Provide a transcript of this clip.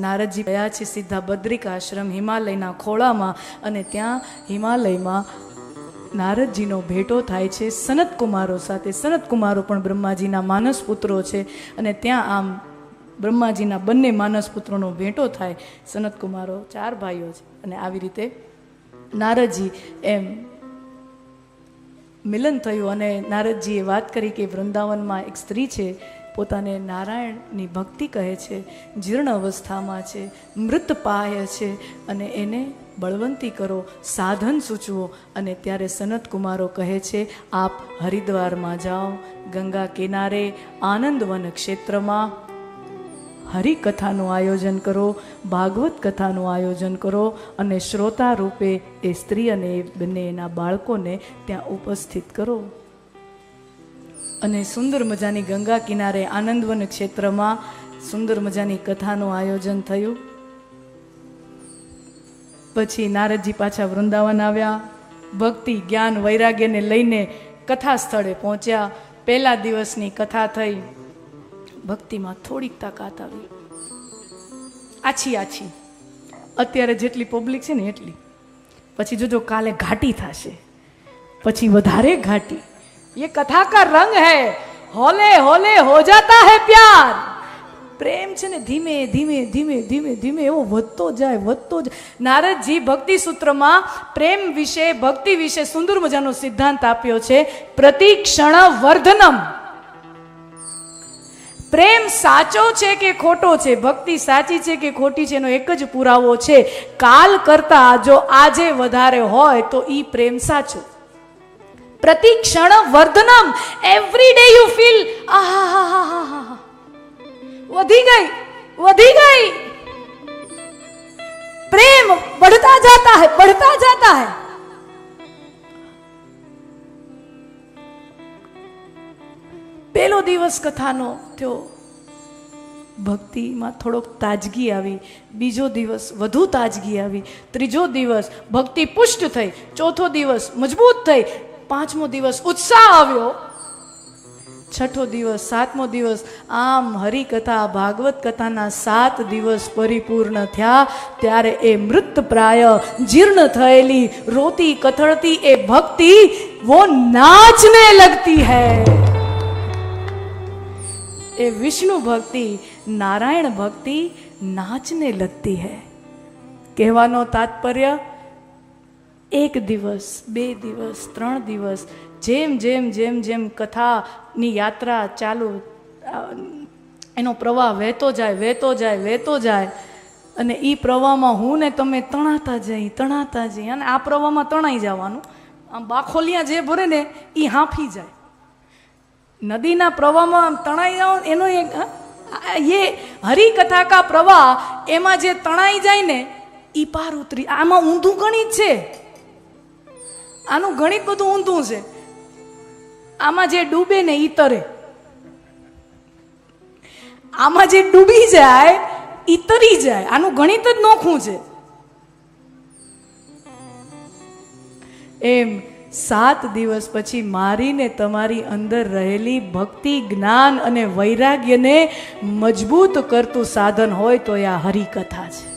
નારદજી ગયા છે સીધા બદ્રિક આશ્રમ હિમાલયના ખોળામાં અને ત્યાં હિમાલયમાં નારદજીનો ભેટો થાય છે. સનતકુમારો સાથે, સનતકુમારો પણ બ્રહ્માજીના માનસ પુત્રો છે અને ત્યાં આમ બ્રહ્માજીના બંને માનસ પુત્રોનો ભેટો થાય. સનત કુમારો ચાર ભાઈઓ છે અને આવી રીતે નારદજી એમ મિલન થયું અને નારદજીએ વાત કરી કે વૃંદાવનમાં એક સ્ત્રી છે. પોતાને નારાયણની ભક્તિ કહે છે, જીર્ણ અવસ્થામાં છે, મૃત પાય છે અને એને બળવંતી કરો, સાધન સૂચવો અને ત્યારે સનત કુમારો કહે છે, આપ હરિદ્વારમાં જાઓ, ગંગા કિનારે, આનંદવન ક્ષેત્રમાં હરિકથાનું આયોજન કરો, ભાગવત કથાનું આયોજન કરો અને શ્રોતા રૂપે એ સ્ત્રી અને બંને એના બાળકોને ત્યાં ઉપસ્થિત કરો. અને સુંદર મજાની ગંગા કિનારે આનંદવન ક્ષેત્રમાં સુંદર મજાની કથાનું આયોજન થયું. પછી નારદજી પાછા વૃંદાવન આવ્યા. ભક્તિ, જ્ઞાન, વૈરાગ્યને લઈને કથા સ્થળે પહોંચ્યા. પહેલા દિવસની કથા થઈ. ભક્તિમાં થોડીક તાકાત આવી આછી આછી. અત્યારે જેટલી પબ્લિક છે ને એટલી. પછી જોજો કાલે ઘાટી થશે. પછી વધારે ઘાટી. ये કથા કા રંગ હે હોલે હોલે હો જાતા હે પ્યાર પ્રેમ છે ને ધીમે ધીમે ધીમે ધીમે ધીમે એવો વધતો જાય વધતો જાય નારદજી ભક્તિ સૂત્રમાં પ્રેમ વિશે ભક્તિ વિશે સુંદર મજાનો સિદ્ધાંત આપ્યો છે પ્રતિક્ષણ વર્ધનમ પ્રેમ સાચો છે કે ખોટો છે ભક્તિ સાચી છે કે ખોટી છે એનો એક જ પુરાવો છે। કાલ કરતા જો આજે વધારે હોય તો એ પ્રેમ સાચું। પ્રતિક્ષણ વર્ધનમ એવરી ડે યુ ફીલ આહા વધી ગઈ વધી ગઈ પ્રેમ बढ़ता जाता है बढ़ता जाता है પેલો દિવસ કથાનો થયો ભક્તિમાં થોડોક તાજગી આવી બીજો દિવસ વધુ તાજગી આવી ત્રીજો દિવસ ભક્તિ પુષ્ટ થઈ ચોથો દિવસ મજબૂત થઈ પાંચમો દિવસ ઉત્સાહ આવ્યો. છઠ્ઠો દિવસ, સાતમો દિવસ, આમ હરિકથા, ભાગવત કથાના સાત દિવસ પરિપૂર્ણ થયા. ત્યારે એ મૃતપ્રાય જીર્ણ થયેલી, રોતી, કથળતી એ ભક્તિ વો નાચને લગતી હૈ. એ વિષ્ણુ ભક્તિ, નારાયણ ભક્તિ નાચને લગતી હૈ. કહેવાનો તાત્પર્ય એક દિવસ, બે દિવસ, ત્રણ દિવસ, જેમ જેમ જેમ જેમ કથાની યાત્રા ચાલુ એનો પ્રવાહ વહેતો જાય વહેતો જાય વહેતો જાય, અને એ પ્રવાહમાં હું ને તમે તણાતા જઈ તણાતા જઈ, અને આ પ્રવાહમાં તણાઈ જવાનું, આમ બાખોલિયા જે ભરે ને એ હાંફી જાય. નદીના પ્રવાહમાં આમ તણાઈ જાઓ એનો એક એ હરિકથા કા પ્રવાહ, એમાં જે તણાઈ જાય ને એ પાર ઉતરી, આમાં ઊંધું ગણિત છે. આનું ગણિત બધું ઊંધું છે. આમાં જે ડૂબે ને ઈતરે તરે. આમાં જે ડૂબી જાય ઈતરી તરી જાય. આનું ગણિત જ નોખું છે. એમ સાત દિવસ પછી મારીને તમારી અંદર રહેલી ભક્તિ, જ્ઞાન અને વૈરાગ્યને મજબૂત કરતું સાધન હોય તો એ આ હરિકથા છે.